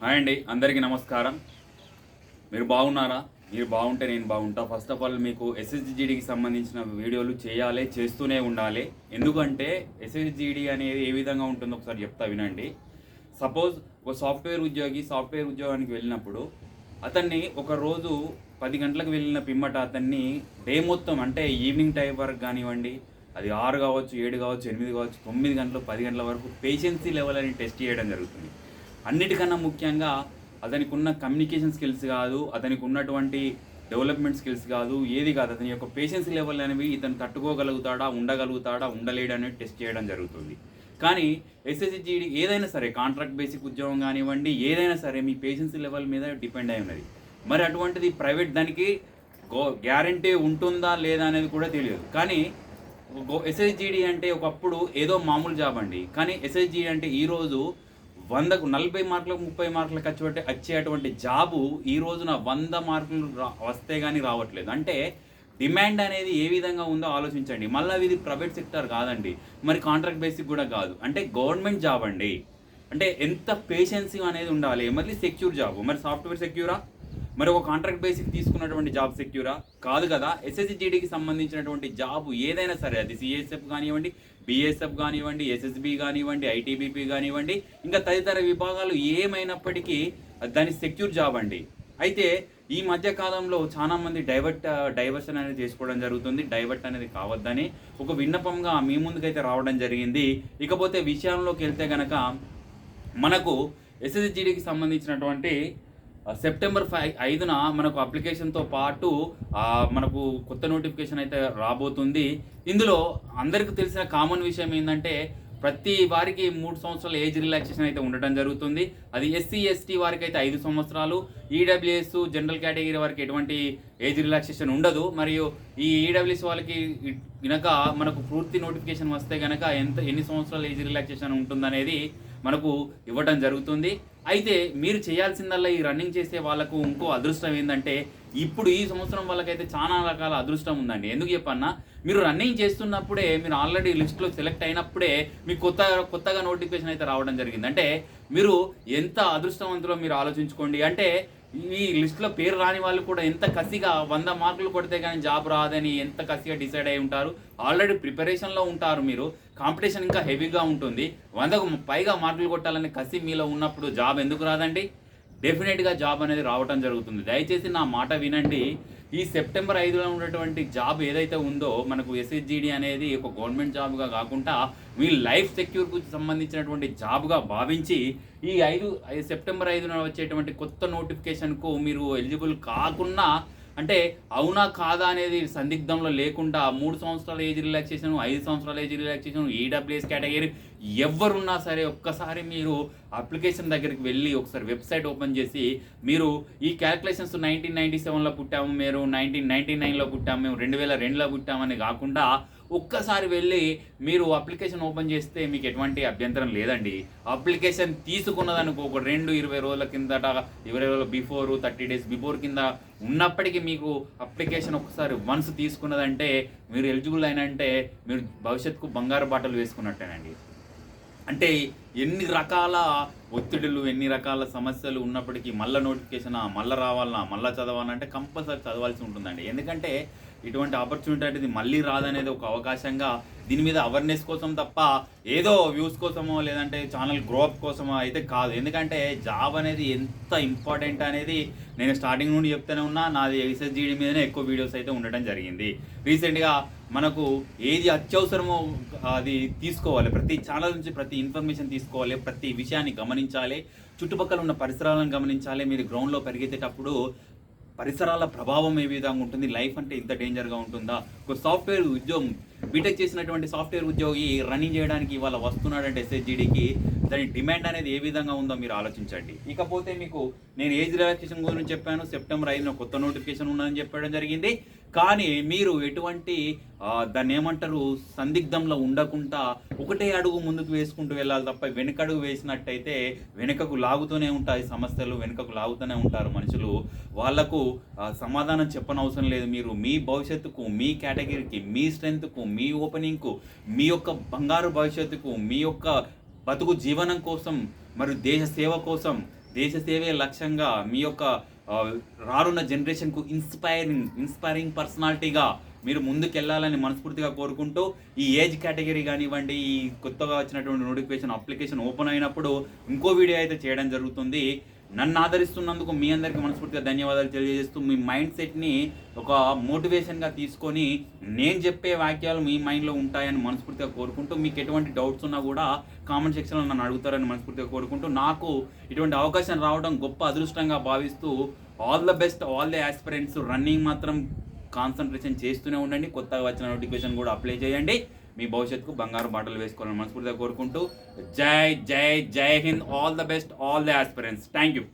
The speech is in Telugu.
హాయ్ అండి అందరికీ నమస్కారం. మీరు బాగున్నారా? మీరు బాగుంటే నేను బాగుంటా. ఫస్ట్ ఆఫ్ ఆల్ మీకు ఎస్ఎస్జిడికి సంబంధించిన వీడియోలు చేయాలి చేస్తూనే ఉండాలి. ఎందుకంటే ఎస్ఎస్జిడి అనేది ఏ విధంగా ఉంటుందో ఒకసారి చెప్తా వినండి. సపోజ్ ఒక సాఫ్ట్వేర్ ఉద్యోగి సాఫ్ట్వేర్ ఉద్యోగానికి వెళ్ళినప్పుడు అతన్ని ఒక రోజు పది గంటలకు వెళ్ళిన పిమ్మట అతన్ని డే మొత్తం అంటే ఈవినింగ్ టైం వరకు కానివ్వండి అది ఆరు కావచ్చు ఏడు కావచ్చు ఎనిమిది కావచ్చు తొమ్మిది గంటలు పది గంటల వరకు పేషెన్సీ లెవెల్ అని టెస్ట్ చేయడం జరుగుతుంది. అన్నిటికన్నా ముఖ్యంగా అతనికి ఉన్న కమ్యూనికేషన్ స్కిల్స్ కాదు అతనికి ఉన్నటువంటి డెవలప్మెంట్ స్కిల్స్ కాదు ఏది కాదు. అతని యొక్క పేషెన్స్ లెవెల్ అనేవి ఇతను తట్టుకోగలుగుతాడా ఉండగలుగుతాడా ఉండలేడు అనేది టెస్ట్ చేయడం జరుగుతుంది. కానీ ఎస్ఎస్జిడి ఏదైనా సరే కాంట్రాక్ట్ బేసిక్ ఉద్యోగం కానివ్వండి ఏదైనా సరే మీ పేషెన్స్ లెవెల్ మీద డిపెండ్ అయి ఉన్నది. మరి అటువంటిది ప్రైవేట్ దానికి గో గ్యారంటీ ఉంటుందా లేదా అనేది కూడా తెలియదు. కానీ ఎస్ఎస్జిడి అంటే ఒకప్పుడు ఏదో మామూలు జాబ్ అండి. కానీ ఎస్ఎస్జిడి అంటే ఈరోజు వందకు నలభై మార్కులకు ముప్పై మార్కులకు వచ్చే వచ్చేటువంటి జాబు ఈ రోజున వంద మార్కులు రా వస్తే కానీ రావట్లేదు. అంటే డిమాండ్ అనేది ఏ విధంగా ఉందో ఆలోచించండి. మళ్ళీ ఇది ప్రైవేట్ సెక్టర్ కాదండి. మరి కాంట్రాక్ట్ బేసిక్ కూడా కాదు. అంటే గవర్నమెంట్ జాబ్ అండి. అంటే ఎంత పేషెన్సీ అనేది ఉండాలి. మళ్ళీ సెక్యూర్ జాబ్. మరి సాఫ్ట్వేర్ సెక్యూరా? మరి ఒక కాంట్రాక్ట్ బేసిక్ తీసుకున్నటువంటి జాబ్ సెక్యూరా? కాదు కదా. ఎస్ఎస్జిడికి సంబంధించినటువంటి జాబ్ ఏదైనా సరే అది సిఎస్ఎఫ్ కానివ్వండి బిఎస్ఎఫ్ కానివ్వండి ఎస్ఎస్బి కానివ్వండి ఐటీబీపీ కానివ్వండి ఇంకా తదితర విభాగాలు ఏమైనప్పటికీ దాని సెక్యూర్ జాబ్ అండి. అయితే ఈ మధ్య కాలంలో చాలామంది డైవర్ట్ డైవర్షన్ అనేది చేసుకోవడం జరుగుతుంది. డైవర్ట్ అనేది కావద్దని ఒక విన్నపంగా మీ ముందుకైతే రావడం జరిగింది. ఇకపోతే విషయంలోకి వెళ్తే గనక మనకు ఎస్ఎస్జిడికి సంబంధించినటువంటి సెప్టెంబర్ ఫైవ్ ఐదున మనకు అప్లికేషన్తో పాటు మనకు కొత్త నోటిఫికేషన్ అయితే రాబోతుంది. ఇందులో అందరికీ తెలిసిన కామన్ విషయం ఏంటంటే ప్రతి వారికి మూడు సంవత్సరాల ఏజ్ రిలాక్సేషన్ అయితే ఉండటం జరుగుతుంది. అది ఎస్సీ ఎస్టీ వారికి అయితే ఐదు సంవత్సరాలు. ఈడబ్ల్యూఎస్ జనరల్ కేటగిరీ వారికి ఎటువంటి ఏజ్ రిలాక్సేషన్ ఉండదు. మరియు ఈ ఈడబ్ల్యూఎస్ వాళ్ళకి గనక మనకు పూర్తి నోటిఫికేషన్ వస్తే గనక ఎంత ఎన్ని సంవత్సరాల ఏజ్ రిలాక్సేషన్ ఉంటుందనేది మనకు ఇవ్వడం జరుగుతుంది. అయితే మీరు చేయాల్సిందల్లా ఈ రన్నింగ్ చేసే వాళ్ళకు ఇంకో అదృష్టం ఏంటంటే ఇప్పుడు ఈ సంవత్సరం వాళ్ళకైతే చాలా రకాల అదృష్టం ఉందండి. ఎందుకు చెప్పన్నా మీరు రన్నింగ్ చేస్తున్నప్పుడే మీరు ఆల్రెడీ లిస్ట్లో సెలెక్ట్ అయినప్పుడే మీకు కొత్త కొత్తగా నోటిఫికేషన్ అయితే రావడం జరిగింది. అంటే మీరు ఎంత అదృష్టవంతులో మీరు ఆలోచించుకోండి. అంటే ఈ లిస్ట్లో పేరు రాని వాళ్ళు కూడా ఎంత కసిగా వంద మార్కులు కొడితే కానీ జాబ్ రాదని ఎంత కసిగా డిసైడ్ అయి ఉంటారు. ఆల్రెడీ ప్రిపరేషన్లో ఉంటారు మీరు. కాంపిటీషన్ ఇంకా హెవీగా ఉంటుంది. వందకు పైగా మార్కులు కొట్టాలని కసి మీలో ఉన్నప్పుడు జాబ్ ఎందుకు రాదండి? డెఫినెట్గా జాబ్ అనేది రావటం జరుగుతుంది. దయచేసి నా మాట వినండి. ఈ సెప్టెంబర్ ఐదులో ఉన్నటువంటి జాబ్ ఏదైతే ఉందో మనకు ఎస్హెచ్జిడి అనేది ఒక గవర్నమెంట్ జాబ్గా కాకుండా మీ లైఫ్ సెక్యూర్కు సంబంధించినటువంటి జాబ్గా భావించి ఈ ఐదు సెప్టెంబర్ ఐదున వచ్చేటువంటి కొత్త నోటిఫికేషన్కు మీరు ఎలిజిబుల్ కాకుండా అంటే అవునా కాదా అనేది సందిగ్ధంలో లేకుండా మూడు సంవత్సరాల ఏజ్ రిలాక్సేషన్ ఐదు సంవత్సరాల ఏజ్ రిలాక్సేషన్ ఈడబ్ల్యూఎస్ కేటగిరీ ఎవరున్నా సరే ఒక్కసారి మీరు అప్లికేషన్ దగ్గరికి వెళ్ళి ఒకసారి వెబ్సైట్ ఓపెన్ చేసి మీరు ఈ క్యాల్కులేషన్స్ నైన్టీన్ నైన్టీ సెవెన్లో పుట్టాము మీరు నైన్టీన్ నైన్టీ నైన్లో పుట్టాము మేము రెండు వేల రెండులో పుట్టామని కాకుండా ఒక్కసారి వెళ్ళి మీరు అప్లికేషన్ ఓపెన్ చేస్తే మీకు ఎటువంటి అభ్యంతరం లేదండి. అప్లికేషన్ తీసుకున్నదనుకో ఒక రెండు ఇరవై రోజుల కిందట ఇరవై రోజుల బిఫోర్ థర్టీ డేస్ బిఫోర్ కింద ఉన్నప్పటికీ మీకు అప్లికేషన్ ఒకసారి వన్స్ తీసుకున్నదంటే మీరు ఎలిజిబుల్ అయినంటే మీరు భవిష్యత్తుకు బంగారు బాటలు వేసుకున్నట్టేనండి. అంటే ఎన్ని రకాల ఒత్తిడులు ఎన్ని రకాల సమస్యలు ఉన్నప్పటికీ మళ్ళీ నోటిఫికేషన్ మళ్ళీ రావాలన్నా మళ్ళీ చదవాలంటే కంపల్సరీ చదవాల్సి ఉంటుందండి. ఎందుకంటే ఇటువంటి ఆపర్చునిటీ అనేది మళ్ళీ రాదనేది ఒక అవకాశంగా దీని మీద అవేర్నెస్ కోసం తప్ప ఏదో వ్యూస్ కోసమో లేదంటే ఛానల్ గ్రోఅప్ కోసమో అయితే కాదు. ఎందుకంటే జాబ్ అనేది ఎంత ఇంపార్టెంట్ అనేది నేను స్టార్టింగ్ నుండి చెప్తూనే ఉన్నా నాది ఎస్ఎస్జీడి మీదనే ఎక్కువ వీడియోస్ అయితే ఉండటం జరిగింది. రీసెంట్గా మనకు ఏది అత్యవసరమో అది తీసుకోవాలి. ప్రతి ఛానల్ నుంచి ప్రతి ఇన్ఫర్మేషన్ తీసుకోవాలి. ప్రతి విషయాన్ని గమనించాలి. చుట్టుపక్కల ఉన్న పరిసరాలను గమనించాలి. మీరు గ్రౌండ్లో పరిగెత్తేటప్పుడు పరిసరాల ప్రభావం ఏ విధంగా ఉంటుంది? లైఫ్ అంటే ఇంత డేంజర్గా ఉంటుందా? ఒక సాఫ్ట్వేర్ ఉద్యోగం బీటెక్ చేసినటువంటి సాఫ్ట్వేర్ ఉద్యోగి రన్నింగ్ చేయడానికి ఇవాళ వస్తున్నాడంటే ఎస్హెచ్జిడికి దాని డిమాండ్ అనేది ఏ విధంగా ఉందో మీరు ఆలోచించండి. ఇకపోతే మీకు నేను ఏజ్ రిలాక్సేషన్ గురించి చెప్పాను సెప్టెంబర్ ఐదున కొత్త నోటిఫికేషన్ ఉందని చెప్పడం జరిగింది. కానీ మీరు ఎటువంటి దాన్ని ఏమంటారు సందిగ్ధంలో ఉండకుండా ఒకటే అడుగు ముందుకు వేసుకుంటూ వెళ్ళాలి తప్ప వెనకడుగు వేసినట్టయితే వెనుకకు లాగుతూనే ఉంటాయి సమస్యలు వెనుకకు లాగుతూనే ఉంటారు మనుషులు. వాళ్ళకు సమాధానం చెప్పనవసరం లేదు. మీరు మీ భవిష్యత్తుకు మీ కేటగిరీకి మీ స్ట్రెంత్కు మీ ఓపెనింగ్కు మీ యొక్క బంగారు భవిష్యత్తుకు మీ యొక్క బతుకు జీవనం కోసం మరియు దేశ సేవ కోసం దేశ సేవే లక్ష్యంగా మీ యొక్క రానున్న జనరేషన్కు ఇన్స్పైరింగ్ ఇన్స్పైరింగ్ పర్సనాలిటీగా మీరు ముందుకెళ్ళాలని మనస్ఫూర్తిగా కోరుకుంటూ ఈ ఏజ్ కేటగిరీ కానివ్వండి ఈ కొత్తగా వచ్చినటువంటి నోటిఫికేషన్ అప్లికేషన్ ఓపెన్ అయినప్పుడు ఇంకో వీడియో అయితే చేయడం జరుగుతుంది. నన్ను ఆదరిస్తున్నందుకు మీ అందరికీ మనస్ఫూర్తిగా ధన్యవాదాలు తెలియజేస్తూ మీ మైండ్ సెట్ని ఒక మోటివేషన్గా తీసుకొని నేను చెప్పే వాక్యాలు మీ మైండ్లో ఉంటాయని మనస్ఫూర్తిగా కోరుకుంటూ మీకు ఎటువంటి డౌట్స్ ఉన్నా కూడా కామెంట్ సెక్షన్లో నన్ను అడుగుతారని మనస్ఫూర్తిగా కోరుకుంటూ నాకు ఇటువంటి అవకాశం రావడం గొప్ప అదృష్టంగా భావిస్తూ all the best all the aspirants running మాత్రం కాన్సన్ట్రేషన్ చేస్తూనే ఉండండి. కొత్తగా వచ్చిన నోటిఫికేషన్ కూడా అప్లై చేయండి. మీ భవిష్యత్తుకు బంగారు బాటలు వేసుకోవాలని మనస్ఫూర్తిగా కోరుకుంటూ జై జై జై Hind. All the best all the aspirants thank you